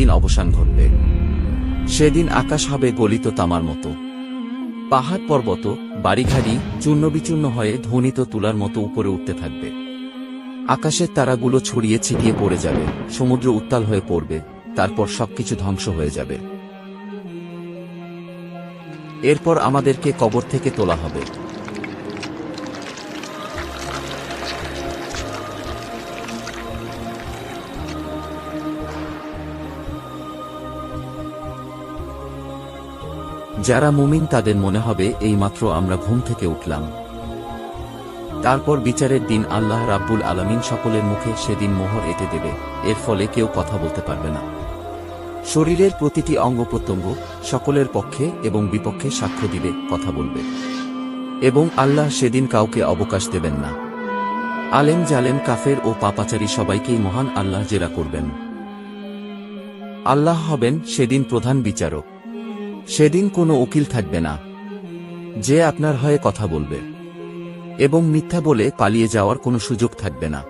একদিন অবসান ঘটবে। সেদিন আকাশ হবে গলিত তামার মতো। পাহাড় পর্বত, বাড়িঘাড়ি চূর্ণবিচূর্ণ হয়ে ধ্বনিত তুলার মতো উপরে উঠতে থাকবে। আকাশের তারাগুলো ছড়িয়ে ছিটিয়ে পড়ে যাবে, সমুদ্র উত্তাল হয়ে পড়বে, তারপর সবকিছু ধ্বংস হয়ে যাবে। এরপর আমাদেরকে কবর থেকে তোলা হবে। যারা মুমিন, তাদের মনে হবে, এইমাত্র আমরা ঘুম থেকে উঠলাম। তারপর বিচারের দিন আল্লাহ রাব্বুল আলামিন সকলের মুখে সেদিন মোহর এঁটে দেবে, এর ফলে কেউ কথা বলতে পারবে না। শরীরের প্রতিটি অঙ্গ প্রত্যঙ্গ সকলের পক্ষে এবং বিপক্ষে সাক্ষ্য দিবে, কথা বলবে। এবং আল্লাহ সেদিন কাউকে অবকাশ দেবেন না। আলেম জালেম, কাফের ও পাপাচারী সবাইকেই মহান আল্লাহ জেরা করবেন। আল্লাহ হবেন সেদিন প্রধান বিচারক। সেদিন কোনো উকিল থাকবে না। যে আপনার হয়ে কথা বলবে। এবং মিথ্যা বলে পালিয়ে যাওয়ার কোনো সুযোগ থাকবে না।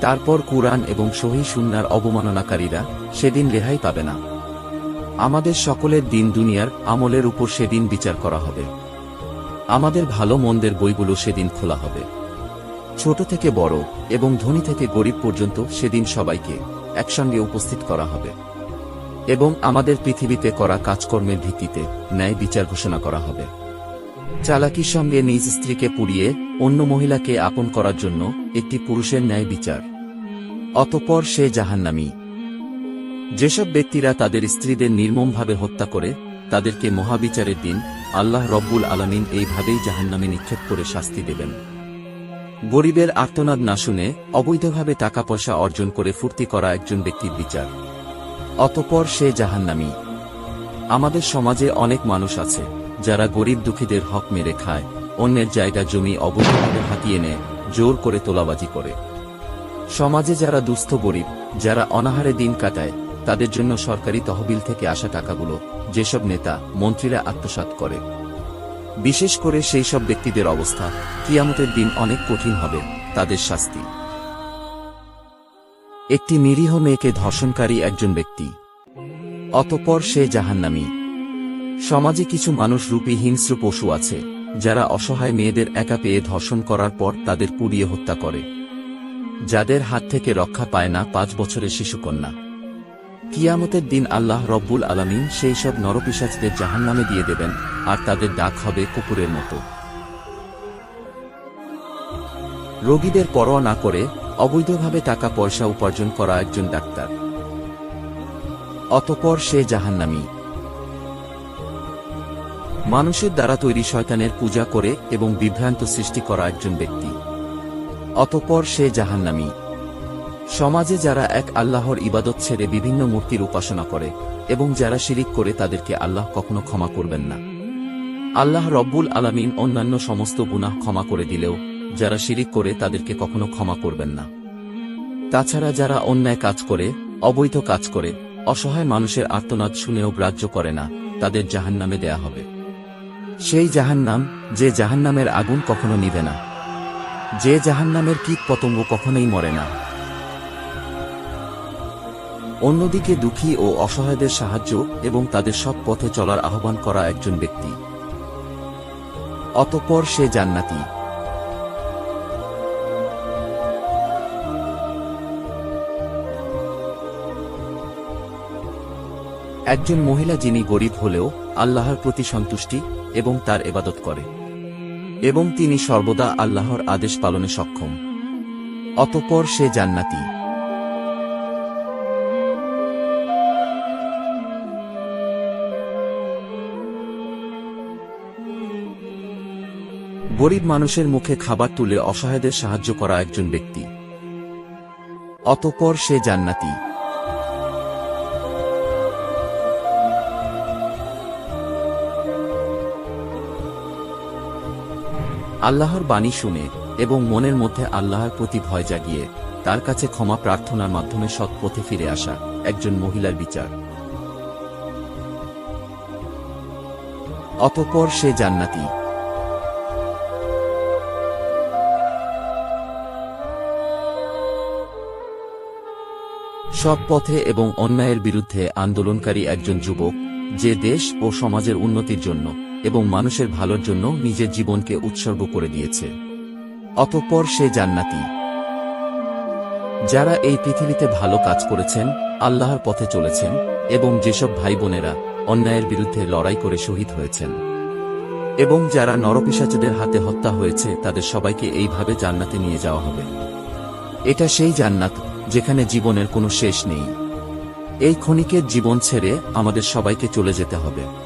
তারপর কুরআন এবং সহি সুন্নার অবমাননাকারীরা সেদিন রেহাই পাবে না। আমাদের সকলের দিন দুনিয়ার আমলের উপর সেদিন বিচার করা হবে। আমাদের ভালো মন্দের বইগুলো সেদিন খোলা হবে। ছোট থেকে বড় এবং ধনী থেকে গরিব পর্যন্ত সেদিন সবাইকে একসঙ্গে উপস্থিত করা হবে। এবং আমাদের পৃথিবীতে করা কাজকর্মের ভিত্তিতে ন্যায় বিচার ঘোষণা করা হবে। চালাকির সঙ্গে নিজ স্ত্রীকে পুড়িয়ে অন্য মহিলাকে আপন করার জন্য একটি পুরুষের ন্যায় বিচার। অতপর সে জাহান্নামী। যেসব ব্যক্তিরা তাদের স্ত্রীদের নির্মমভাবে হত্যা করে, তাদেরকে মহাবিচারের দিন আল্লাহ রব্বুল আলমিন এইভাবেই জাহান্নামে নিক্ষেপ করে শাস্তি দেবেন। গরিবের আর্তনাদ না শুনে অবৈধভাবে টাকা পয়সা অর্জন করে ফুর্তি করা একজন ব্যক্তির বিচার। অতপর সে জাহান্নামী। আমাদের সমাজে অনেক মানুষ আছে, যারা গরিব দুঃখীদের হক মেরে খায়, অন্যের জায়গা জমি অবৈধভাবে হাতিয়ে নেয়, জোর করে তোলাবাজি করে। সমাজে যারা দুস্থ গরিব, যারা অনাহারে দিন কাটায়, তাদের জন্য সরকারি তহবিল থেকে আসা টাকাগুলো, যেসব নেতা, মন্ত্রীরা আত্মসাৎ করে। বিশেষ করে সেই সব ব্যক্তিদের অবস্থা, কিয়ামতের দিন অনেক কঠিন হবে, তাদের শাস্তি। একটি নিরীহ মেয়েকে ধর্ষণকারী একজন ব্যক্তি। অতপর সে জাহান্নামী। সমাজে কিছু মানুষ রূপী হিংস্র পশু আছে, যারা অসহায় মেয়েদের একা পেয়ে ধর্ষণ করার পর তাদের পুড়িয়ে হত্যা করে। যাদের হাত থেকে রক্ষা পায় না পাঁচ বছরের শিশুকন্যা। কিয়ামতের দিন আল্লাহ রব্বুল আলমিন সেই সব নরপিসাচদের জাহান্নামে দিয়ে দেবেন, আর তাদের ডাক হবে কুকুরের মতো। রোগীদের পরোয়া না করে অবৈধভাবে টাকা পয়সা উপার্জন করা একজন ডাক্তার। অতপর সে জাহান্নামী। মানুষের দ্বারা তৈরি শয়তানের পূজা করে এবং বিভ্রান্ত সৃষ্টি করা একজন ব্যক্তি। অতপর সে জাহান্নামী। সমাজে যারা এক আল্লাহর ইবাদত ছেড়ে বিভিন্ন মূর্তির উপাসনা করে এবং যারা শিরিক করে তাদেরকে আল্লাহ কখনো ক্ষমা করবেন না। আল্লাহ রব্বুল আলামিন অন্যান্য সমস্ত গুনাহ ক্ষমা করে দিলেও যারা শিরিক করে তাদেরকে কখনো ক্ষমা করবেন না। তাছাড়া যারা অন্যায় কাজ করে, অবৈধ কাজ করে, অসহায় মানুষের আর্তনাদ শুনেও গ্রাহ্য করে না, তাদের জাহান্নামে দেয়া হবে। সেই জাহান্নাম, যে জাহান্নামের আগুন কখনো নিবে না। যে জাহান্নামের কীট পতঙ্গ কখনোই মরে না। অন্যদিকে দুঃখী ও অসহায়দের সাহায্য এবং তাদের সব পথে চলার আহ্বান করা একজন ব্যক্তি। অতপর সে জান্নাতি। একজন মহিলা যিনি গরিব হলেও আল্লাহর প্রতি সন্তুষ্টি এবং তার এবাদত করে। এবং তিনি সর্বদা আল্লাহর আদেশ পালনে সক্ষম। অতপর সে জান্নাতি। গরিব মানুষের মুখে খাবার তুলে অসহায়দের সাহায্য করা একজন ব্যক্তি। অতপর সে জান্নাতি। আল্লাহর বাণী শুনে এবং মনের মধ্যে আল্লাহর প্রতি ভয় জাগিয়ে তার কাছে ক্ষমা প্রার্থনার মাধ্যমে সৎ পথে ফিরে আসা একজন মহিলার বিচার। অতপর সে জান্নাতি। সব পথে এবং অন্যায়ের বিরুদ্ধে আন্দোলনকারী একজন যুবক যে দেশ ও সমাজের উন্নতির জন্য এবং মানুষের ভালোর জন্য নিজের জীবনকে উৎসর্গ করে দিয়েছে। অতঃপর সে জান্নাতি। যারা এই পৃথিবীতে ভালো কাজ করেছেন, আল্লাহর পথে চলেছেন এবং যেসব ভাই বোনেরা অন্যায়ের বিরুদ্ধে লড়াই করে শহীদ হয়েছেন। এবং যারা নরপিসাচদের হাতে হত্যা হয়েছে, তাদের সবাইকে এইভাবে জান্নাতে নিয়ে যাওয়া হবে। এটা সেই জান্নাত যেখানে জীবনের কোনো শেষ নেই। এই ক্ষণিকের জীবন ছেড়ে আমাদের সবাইকে চলে যেতে হবে।